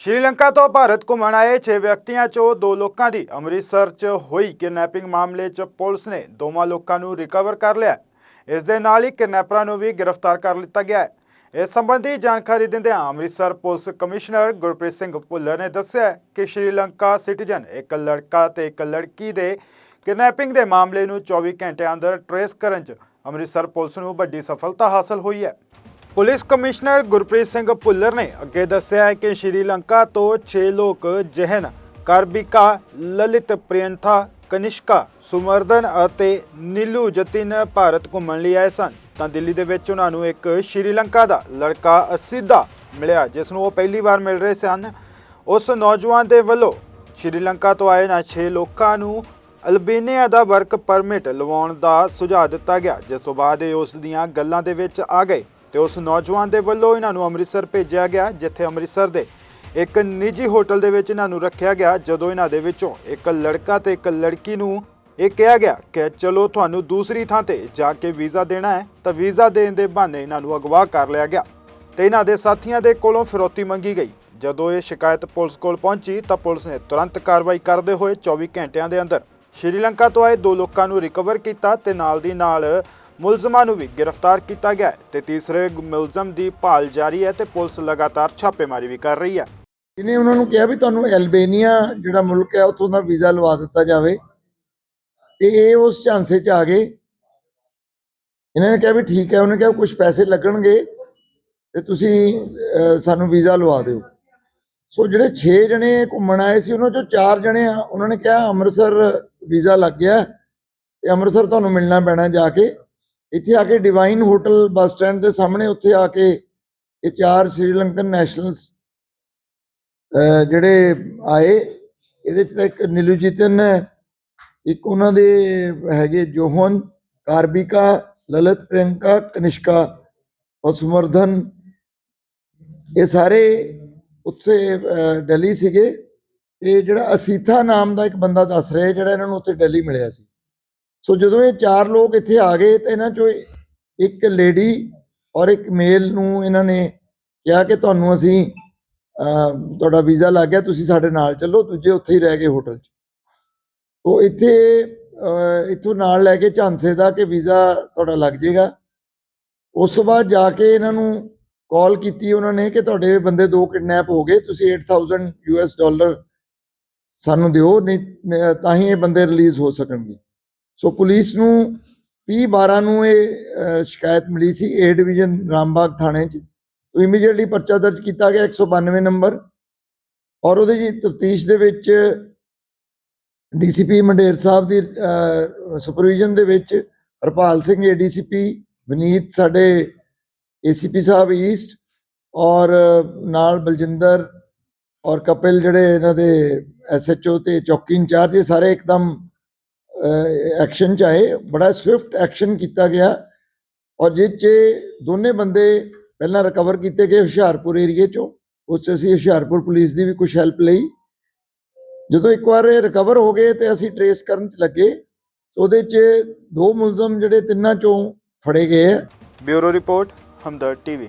ਸ਼੍ਰੀਲੰਕਾ ਤੋਂ ਭਾਰਤ ਘੁੰਮਣ ਆਏ 6 ਵਿਅਕਤੀਆਂ ਚੋਂ ਦੋ ਲੋਕਾਂ ਦੀ ਅੰਮ੍ਰਿਤਸਰ 'ਚ ਹੋਈ ਕਿਡਨੈਪਿੰਗ ਮਾਮਲੇ 'ਚ ਪੁਲਿਸ ਨੇ ਦੋਵਾਂ ਲੋਕਾਂ ਨੂੰ ਰਿਕਵਰ ਕਰ ਲਿਆ ਇਸ ਦੇ ਨਾਲ ਹੀ ਕਿਡਨੈਪਰਾਂ ਨੂੰ ਵੀ ਗ੍ਰਿਫਤਾਰ ਕਰ ਲਿੱਤਾ ਗਿਆ ਹੈ। ਇਸ ਸੰਬੰਧੀ ਜਾਣਕਾਰੀ ਦਿੰਦਿਆਂ ਅੰਮ੍ਰਿਤਸਰ ਪੁਲਿਸ ਕਮਿਸ਼ਨਰ ਗੁਰਪ੍ਰੀਤ ਸਿੰਘ ਭੁੱਲਰ ਨੇ ਦੱਸਿਆ ਕਿ ਸ਼੍ਰੀਲੰਕਾ ਸਿਟੀਜ਼ਨ ਇੱਕ ਲੜਕਾ ਤੇ ਇੱਕ ਲੜਕੀ ਦੇ ਕਿਡਨੈਪਿੰਗ ਦੇ ਮਾਮਲੇ ਨੂੰ 24 ਘੰਟਿਆਂ ਅੰਦਰ ਟਰੇਸ ਕਰਨ 'ਚ ਅੰਮ੍ਰਿਤਸਰ ਪੁਲਿਸ ਨੂੰ ਵੱਡੀ ਸਫਲਤਾ ਹਾਸਲ ਹੋਈ ਹੈ। ਪੁਲਿਸ ਕਮਿਸ਼ਨਰ ਗੁਰਪ੍ਰੀਤ ਸਿੰਘ ਭੁੱਲਰ ਨੇ ਅੱਗੇ ਦੱਸਿਆ ਹੈ ਕਿ ਸ਼੍ਰੀਲੰਕਾ ਤੋਂ 6 ਲੋਕ ਜਹਨ, ਕਾਰਬਿਕਾ, ਲਲਿਤ ਪ੍ਰਿਯੰਥਾ ਕਨਿਸ਼ਕਾ, ਸੁਮਰਦਨ ਅਤੇ ਨੀਲੂ ਜਤਿਨ ਭਾਰਤ ਘੁੰਮਣ ਲਈ ਆਏ ਸਨ। ਤਾਂ ਦਿੱਲੀ ਦੇ ਵਿੱਚ ਉਹਨਾਂ ਨੂੰ ਇੱਕ ਸ਼੍ਰੀਲੰਕਾ ਦਾ ਲੜਕਾ ਅਸਿੱਧਾ ਮਿਲਿਆ, ਜਿਸ ਨੂੰ ਉਹ ਪਹਿਲੀ ਵਾਰ ਮਿਲ ਰਹੇ ਸਨ। ਉਸ ਨੌਜਵਾਨ ਦੇ ਵੱਲੋਂ ਸ਼੍ਰੀਲੰਕਾ ਤੋਂ ਆਏ ਨਾ 6 ਲੋਕਾਂ ਨੂੰ ਅਲਬੇਨੀਆ ਦਾ ਵਰਕ ਪਰਮਿਟ ਲਵਾਉਣ ਦਾ ਸੁਝਾਅ ਦਿੱਤਾ ਗਿਆ, ਜਿਸ ਤੋਂ ਬਾਅਦ ਇਹ ਉਸ ਦੀਆਂ ਗੱਲਾਂ ਦੇ ਵਿੱਚ ਆ ਗਏ। ਤੇ ਉਸ ਨੌਜਵਾਨ ਦੇ ਵੱਲੋਂ ਇਹਨਾਂ ਨੂੰ ਅੰਮ੍ਰਿਤਸਰ ਭੇਜਿਆ ਗਿਆ, ਜਿੱਥੇ ਅੰਮ੍ਰਿਤਸਰ ਦੇ ਇੱਕ ਨਿੱਜੀ ਹੋਟਲ ਦੇ ਵਿੱਚ ਇਹਨਾਂ ਨੂੰ ਰੱਖਿਆ ਗਿਆ, ਜਦੋਂ ਇਹਨਾਂ ਦੇ ਵਿੱਚੋਂ ਇੱਕ ਲੜਕਾ ਤੇ ਇੱਕ ਲੜਕੀ ਨੂੰ ਇਹ ਕਿਹਾ ਗਿਆ ਕਿ ਚਲੋ ਤੁਹਾਨੂੰ ਦੂਸਰੀ ਥਾਂ ਤੇ ਜਾ ਕੇ ਵੀਜ਼ਾ ਦੇਣਾ ਹੈ, ਤਾਂ ਵੀਜ਼ਾ ਦੇਣ ਦੇ ਬਹਾਨੇ ਇਹਨਾਂ ਨੂੰ ਅਗਵਾ ਕਰ ਲਿਆ ਗਿਆ ਤੇ ਇਹਨਾਂ ਦੇ ਸਾਥੀਆਂ ਦੇ ਕੋਲੋਂ ਫਿਰੌਤੀ ਮੰਗੀ ਗਈ। ਜਦੋਂ ਇਹ ਸ਼ਿਕਾਇਤ ਪੁਲਿਸ ਕੋਲ ਪਹੁੰਚੀ, ਤਾਂ ਪੁਲਿਸ ਨੇ ਤੁਰੰਤ ਕਾਰਵਾਈ ਕਰਦੇ ਹੋਏ 24 ਘੰਟਿਆਂ ਦੇ ਅੰਦਰ ਸ਼੍ਰੀਲੰਕਾ ਤੋਂ ਆਏ ਦੋ ਲੋਕਾਂ ਨੂੰ ਰਿਕਵਰ ਕੀਤਾ ਤੇ ਨਾਲ ਦੀ ਨਾਲ ਮੁਲਜ਼ਮਾਂ ਨੂੰ ਵੀ ਗ੍ਰਿਫਤਾਰ ਕੀਤਾ ਗਿਆ ਤੇ ਤੀਸਰੇ ਮੁਲਜ਼ਮ ਦੀ ਭਾਲ ਜਾਰੀ ਹੈ ਤੇ ਪੁਲਿਸ ਲਗਾਤਾਰ ਛਾਪੇਮਾਰੀ ਵੀ ਕਰ ਰਹੀ ਹੈ। ਇਹਨੇ ਉਹਨਾਂ ਨੂੰ ਕਿਹਾ ਵੀ ਤੁਹਾਨੂੰ ਐਲਬੇਨੀਆ ਜਿਹੜਾ ਮੁਲਕ ਹੈ ਉੱਥੋਂ ਦਾ ਵੀਜ਼ਾ ਲਵਾ ਦਿੱਤਾ ਜਾਵੇ ਤੇ ਇਹ ਉਸ ਝਾਂਸੇ 'ਚ ਆ ਗਏ। ਇਹਨਾਂ ਨੇ ਕਿਹਾ ਵੀ ਠੀਕ ਹੈ, ਉਹਨੇ ਕਿਹਾ ਕੁਝ ਪੈਸੇ ਲੱਗਣਗੇ ਤੇ ਤੁਸੀਂ ਸਾਨੂੰ ਵੀਜ਼ਾ ਲਵਾ ਦਿਓ। ਸੋ ਜਿਹੜੇ 6 ਜਣੇ ਘੁੰਮਣ ਆਏ ਸੀ, ਉਹਨਾਂ ਚੋਂ 4 ਜਣੇ ਆ, ਉਹਨਾਂ ਨੇ ਕਿਹਾ ਅੰਮ੍ਰਿਤਸਰ ਵੀਜ਼ਾ ਲੱਗ ਗਿਆ ਤੇ ਅੰਮ੍ਰਿਤਸਰ ਤੁਹਾਨੂੰ ਮਿਲਣਾ ਪੈਣਾ ਜਾ ਕੇ। ਇੱਥੇ ਆ ਕੇ ਡਿਵਾਈਨ ਹੋਟਲ ਬੱਸ ਸਟੈਂਡ ਦੇ ਸਾਹਮਣੇ ਉੱਥੇ ਆ ਕੇ ਇਹ ਚਾਰ ਸ੍ਰੀਲੰਕਨ ਨੈਸ਼ਨਲਸ ਜਿਹੜੇ ਆਏ ਇਹਦੇ ਚ ਤਾਂ ਇੱਕ ਨਿਲੂਜੀਤਨ ਹੈ ਇੱਕ ਉਹਨਾਂ ਦੇ ਹੈਗੇ ਜੋਹਨ ਕਾਰਬਿਕਾ ਲਲਿਤ ਪ੍ਰਿਯੰਕਾ ਕਨਿਸ਼ਕਾ ਔਰ ਇਹ ਸਾਰੇ ਉੱਥੇ ਅਹ, ਦਿੱਲੀ ਸੀਗੇ। ਤੇ ਜਿਹੜਾ ਅਸੀਥਾ ਨਾਮ ਦਾ ਇੱਕ ਬੰਦਾ ਦੱਸ ਰਿਹਾ ਜਿਹੜਾ ਇਹਨਾਂ ਨੂੰ ਉੱਥੇ ਦਿੱਲੀ ਮਿਲਿਆ ਸੀ। ਸੋ ਜਦੋਂ ਇਹ ਚਾਰ ਲੋਕ ਇੱਥੇ ਆ ਗਏ ਤਾਂ ਇਹਨਾਂ ਚੋਂ ਇੱਕ ਲੇਡੀ ਔਰ ਇੱਕ ਮੇਲ ਨੂੰ ਇਹਨਾਂ ਨੇ ਕਿਹਾ ਕਿ ਤੁਹਾਨੂੰ ਅਸੀਂ ਤੁਹਾਡਾ ਵੀਜ਼ਾ ਲੱਗ ਗਿਆ, ਤੁਸੀਂ ਸਾਡੇ ਨਾਲ ਚੱਲੋ, ਦੂਜੇ ਉੱਥੇ ਹੀ ਰਹਿ ਗਏ ਹੋਟਲ 'ਚ। ਉਹ ਇੱਥੇ, ਅਹ, ਇੱਥੋਂ ਨਾਲ ਲੈ ਕੇ ਝਾਂਸੇ ਦਾ ਕਿ ਵੀਜ਼ਾ ਤੁਹਾਡਾ ਲੱਗ ਜਾਏਗਾ। ਉਸ ਤੋਂ ਬਾਅਦ ਜਾ ਕੇ ਇਹਨਾਂ ਨੂੰ ਕਾਲ ਕੀਤੀ ਉਹਨਾਂ ਨੇ ਕਿ ਤੁਹਾਡੇ ਬੰਦੇ ਦੋ ਕਿਡਨੈਪ ਹੋ ਗਏ, ਤੁਸੀਂ 8000 ਯੂਐਸ ਡਾਲਰ ਸਾਨੂੰ ਦਿਓ, ਨਹੀਂ ਤਾਂ ਹੀ ਇਹ ਬੰਦੇ ਰਿਲੀਜ਼ ਹੋ ਸਕਣਗੇ। ਸੋ ਪੁਲਿਸ ਨੂੰ 30 12 ਨੂੰ ਇਹ ਸ਼ਿਕਾਇਤ ਮਿਲੀ ਸੀ ਏ ਡਿਵੀਜ਼ਨ ਰਾਮਬਾਗ ਥਾਣੇ 'ਚ। ਤੋਂ ਇਮੀਡੀਏਟਲੀ ਪਰਚਾ ਦਰਜ ਕੀਤਾ ਗਿਆ 192 ਨੰਬਰ। ਔਰ ਉਹਦੇ ਜੀ ਤਫਤੀਸ਼ ਦੇ ਵਿੱਚ ਡੀਸੀਪੀ ਮੰਡੇਰ ਸਾਹਿਬ ਦੀ ਸੁਪਰਵੀਜ਼ਨ ਦੇ ਵਿੱਚ ਹਰਪਾਲ ਸਿੰਘ ਏਡੀਸੀਪੀ ਵਿਨੀਤ ਸਾਡੇ ਏਸੀਪੀ ਸਾਹਿਬ ਈਸਟ ਔਰ ਨਾਲ ਬਲਜਿੰਦਰ ਔਰ ਕਪਿਲ ਜਿਹੜੇ ਇਹਨਾਂ ਦੇ ਐਸਐਚਓ ਤੇ ਚੌਕੀ ਇੰਚਾਰਜ, ਇਹ ਸਾਰੇ ਇੱਕਦਮ ਐਕਸ਼ਨ ਚ ਆਏ ਬੜਾ ਸਵਿਫਟ ਐਕਸ਼ਨ ਕੀਤਾ ਗਿਆ ਔਰ ਜਿਸ 'ਚ ਦੋਨੇ ਬੰਦੇ ਪਹਿਲਾਂ ਰਿਕਵਰ ਕੀਤੇ ਗਏ ਹੁਸ਼ਿਆਰਪੁਰ ਏਰੀਏ ਚੋਂ, ਉਸ 'ਚ ਅਸੀਂ ਹੁਸ਼ਿਆਰਪੁਰ ਪੁਲਿਸ ਦੀ ਵੀ ਕੁਝ ਹੈਲਪ ਲਈ। ਜਦੋਂ ਇੱਕ ਵਾਰ ਇਹ ਰਿਕਵਰ ਹੋ ਗਏ ਤੇ ਅਸੀਂ ਟਰੇਸ ਕਰਨ ਚ ਲੱਗੇ ਉਹਦੇ 'ਚ ਦੋ ਮੁਲਜ਼ਮ ਜਿਹੜੇ ਤਿੰਨਾਂ ਚੋਂ ਫੜੇ ਗਏ ਆ। Bureau report Hamdard TV.